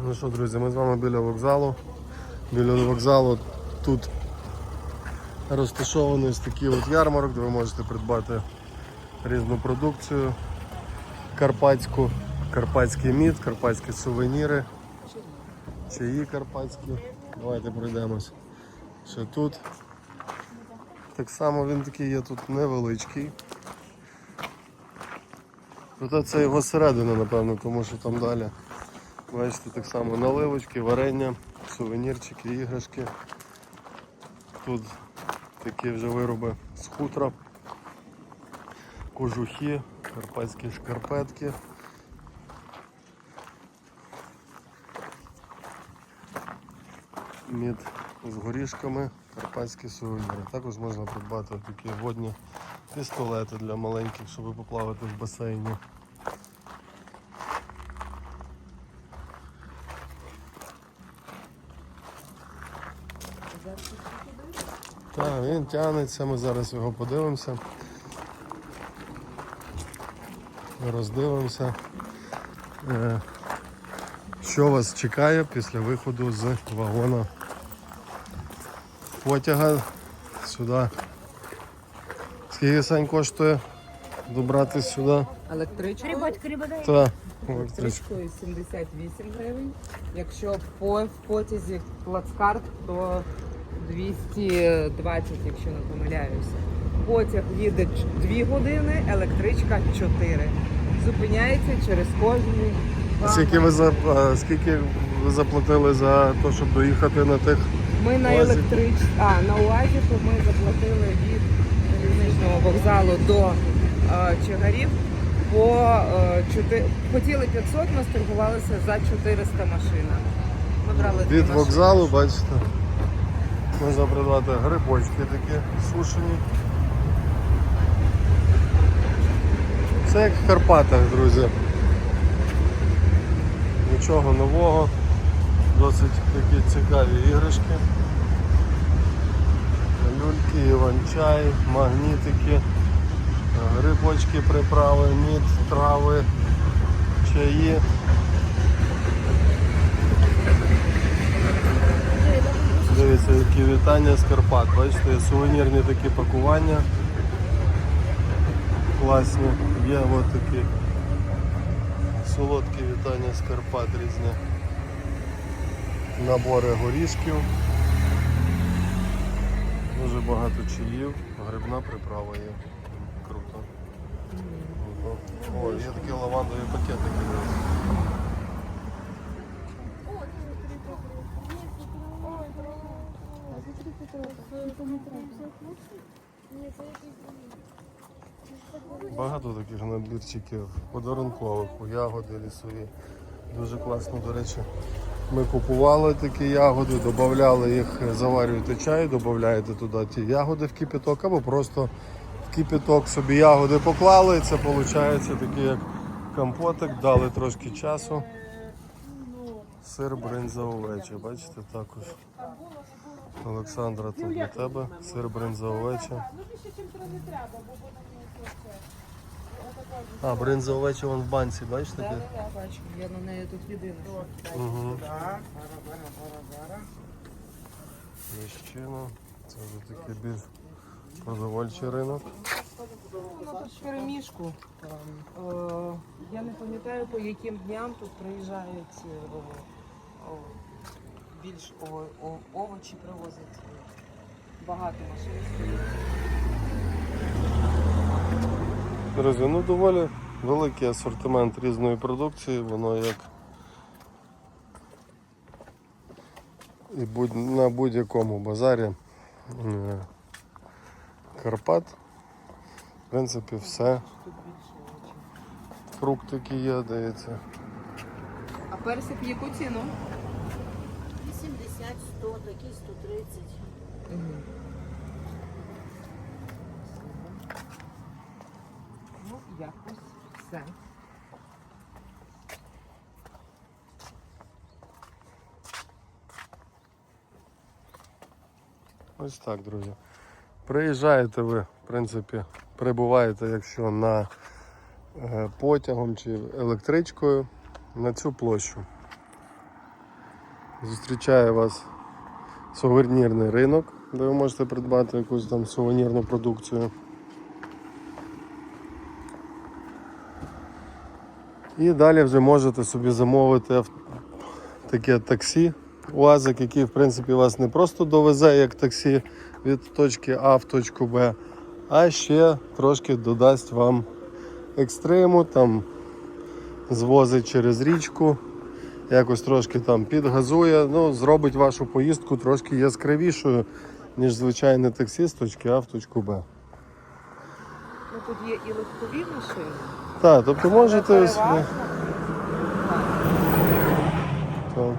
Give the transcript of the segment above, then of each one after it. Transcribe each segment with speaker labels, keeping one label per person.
Speaker 1: Ну що, друзі, ми з вами біля вокзалу. Біля вокзалу тут розташований ось такий от ярмарок, де ви можете придбати різну продукцію карпатську, карпатський мід, карпатські сувеніри, чаї карпатські. Давайте пройдемось. Ще тут. Так само він такий є тут невеличкий. Проте це його середина, напевно, тому що там далі. Бачите, так само наливочки, варення, сувенірчики, іграшки. Тут такі вже вироби з хутра, кожухи, карпатські шкарпетки. Мід з горішками, карпатські сувеніри. Також можна придбати такі водні пістолети для маленьких, щоб поплавати в басейні. Так, він тягнеться, ми зараз його подивимося. Роздивимося. Е, Що вас чекає після виходу з вагона потяга сюди. Скільки сань коштує добратися сюди?
Speaker 2: Електричкою,
Speaker 3: Рибатка, рибадай.
Speaker 1: Та, електричка.
Speaker 2: електричкою 78 гривень. Якщо по в потязі плацкарт, то 220, якщо не помиляюся. Потяг їде 2 години, електричка 4. Зупиняється через кожні
Speaker 1: А Скільки ви, за, а, скільки ви заплатили за те, щоб доїхати на тих?
Speaker 2: Ми на
Speaker 1: Уазі?
Speaker 2: електрич... А, на УАЗі то ми заплатили від залізничного вокзалу до е, Чигарів по е, чотир- хотіли 500, ми торгувалися за 400 машина. Ми брали дві
Speaker 1: Від
Speaker 2: машини.
Speaker 1: вокзалу, бачите, можна придбати грибочки такі сушені. Це як в Карпатах, друзі. Нічого нового, досить такі цікаві іграшки. Люльки, іван-чай, магнітики, грибочки, приправи, мід, трави, чаї. Дивіться, які вітання з Карпат. Бачите, сувенірні такі пакування. Класні. Є от такі солодкі вітання з Карпат різні. Набори горішків. Дуже багато чаїв, грибна приправа є. Круто. О, є такі лавандові пакетики. Багато таких набірчиків подарункових, ягоди лісові. Дуже класно, до речі. Ми купували такі ягоди, додавали їх, заварюєте чай, додаєте туди ті ягоди в кипяток, або просто в кипяток собі ягоди поклали. Це виходить такий як компотик, дали трошки часу. Сир бринза овеча, бачите, також. Олександра, тут для тебе. Сир бринза овеча. А, бринзовеча вон в банці, бачите?
Speaker 2: Так, я бачу, я на неї тут єдина.
Speaker 1: Угу. Міщина. Це вже такий більш продовольчий ринок.
Speaker 2: Воно тут в переміжку. Е, я не пам'ятаю, по яким дням тут приїжджають е, більш овочі привозять. Багато машин стоїть.
Speaker 1: Друзі, ну доволі великий асортимент різної продукції, воно як і будь, на будь-якому базарі е, Карпат. В принципі, все.
Speaker 2: Овочів.
Speaker 1: Фруктики є, дивіться.
Speaker 2: А персик в яку ціну?
Speaker 3: 80, 100, такі 130.
Speaker 2: Ну, якось все.
Speaker 1: Ось так, друзі. Приїжджаєте ви, в принципі, прибуваєте, якщо на е, потягом чи електричкою на цю площу. Зустрічає вас сувенірний ринок, де ви можете придбати якусь там сувенірну продукцію. І далі вже можете собі замовити таке таксі, УАЗик, який в принципі вас не просто довезе як таксі від точки А в точку Б, а ще трошки додасть вам екстриму, там звозить через річку, якось трошки там підгазує, ну, зробить вашу поїздку трошки яскравішою, ніж звичайне таксі з точки А в точку Б.
Speaker 2: Ну, тут є і легкові машини.
Speaker 1: Так, тобто можете. Так.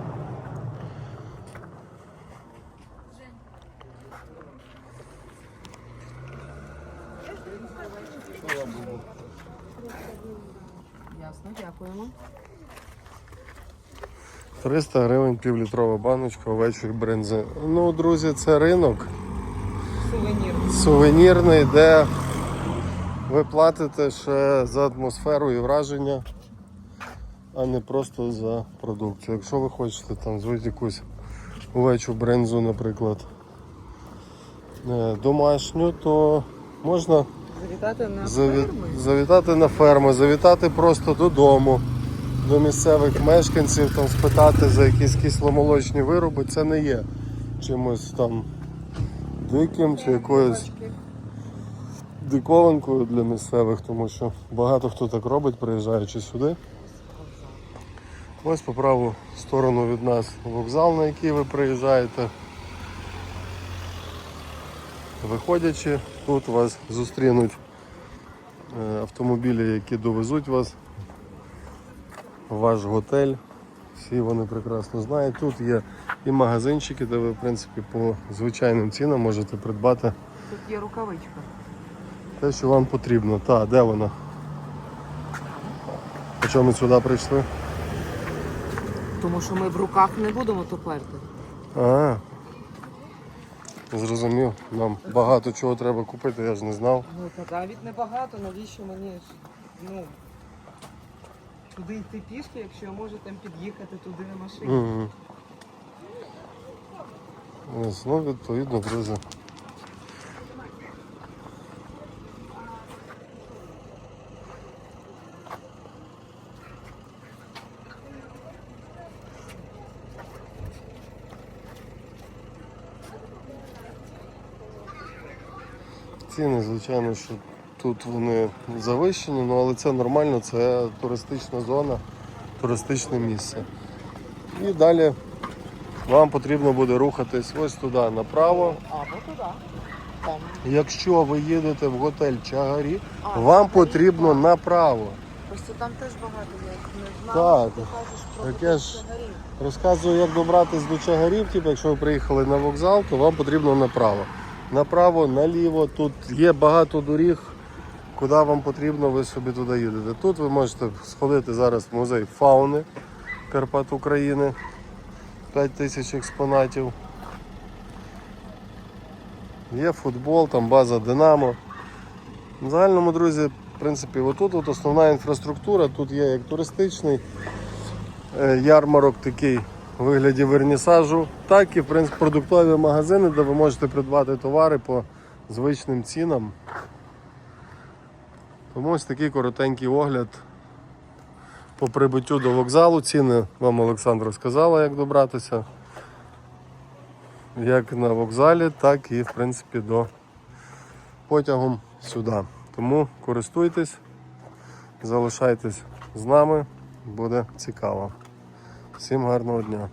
Speaker 2: Ясно, дякуємо.
Speaker 1: 300 гривень півлітрова баночка овечої бринзи. Ну, друзі, це ринок
Speaker 2: Сувенір.
Speaker 1: сувенірний, де ви платите ще за атмосферу і враження, а не просто за продукцію. Якщо ви хочете там звити якусь овечу бринзу, наприклад, е, домашню, то можна
Speaker 2: Завітати на
Speaker 1: заві-
Speaker 2: ферми.
Speaker 1: завітати на ферму, завітати просто додому, до місцевих мешканців, там спитати за якісь кисломолочні вироби. Це не є чимось там диким чи якоюсь диковинкою для місцевих, тому що багато хто так робить, приїжджаючи сюди. Ось по праву сторону від нас вокзал, на який ви приїжджаєте. Виходячи, тут вас зустрінуть е, автомобілі, які довезуть вас ваш готель. Всі вони прекрасно знають. Тут є і магазинчики, де ви в принципі по звичайним цінам можете придбати
Speaker 2: Тут є рукавичка.
Speaker 1: те, що вам потрібно. Та, де вона? А чому ми сюди прийшли?
Speaker 2: Тому що ми в руках не будемо топерти.
Speaker 1: А, зрозумів. Нам багато чого треба купити, я ж не знав.
Speaker 2: Ну, та навіть небагато, навіщо мені ж, ну, туди йти пішки, якщо я можу там під'їхати туди на машині.
Speaker 1: Угу. Ну, відповідно, друзі. Ціни, звичайно, що тут вони завищені, ну, але це нормально, це туристична зона, туристичне місце. І далі вам потрібно буде рухатись ось туди направо.
Speaker 2: Або туди. Там.
Speaker 1: Якщо ви їдете в готель Чагарі,
Speaker 2: А,
Speaker 1: вам потрібно
Speaker 2: так.
Speaker 1: направо.
Speaker 3: Просто там теж багато я не
Speaker 1: Так. Так я ж-
Speaker 3: Чагарі.
Speaker 1: Розказую, як добратись до Чагарів. Типу, якщо ви приїхали на вокзал, то вам потрібно направо. Направо, наліво. Тут є багато доріг, куди вам потрібно, ви собі туди їдете. Тут ви можете сходити зараз в музей фауни Карпат України. 5 тисяч експонатів. Є футбол, там база Динамо. В загальному, друзі, в принципі, отут от основна інфраструктура, тут є як туристичний е, ярмарок такий у вигляді вернісажу, так і в принципі, продуктові магазини, де ви можете придбати товари по звичним цінам. Тому ось такий коротенький огляд по прибуттю до вокзалу. Ціни вам Олександр сказала, як добратися. Як на вокзалі, так і в принципі до потягом сюди. Тому користуйтесь, залишайтесь з нами, буде цікаво. Всім гарного дня.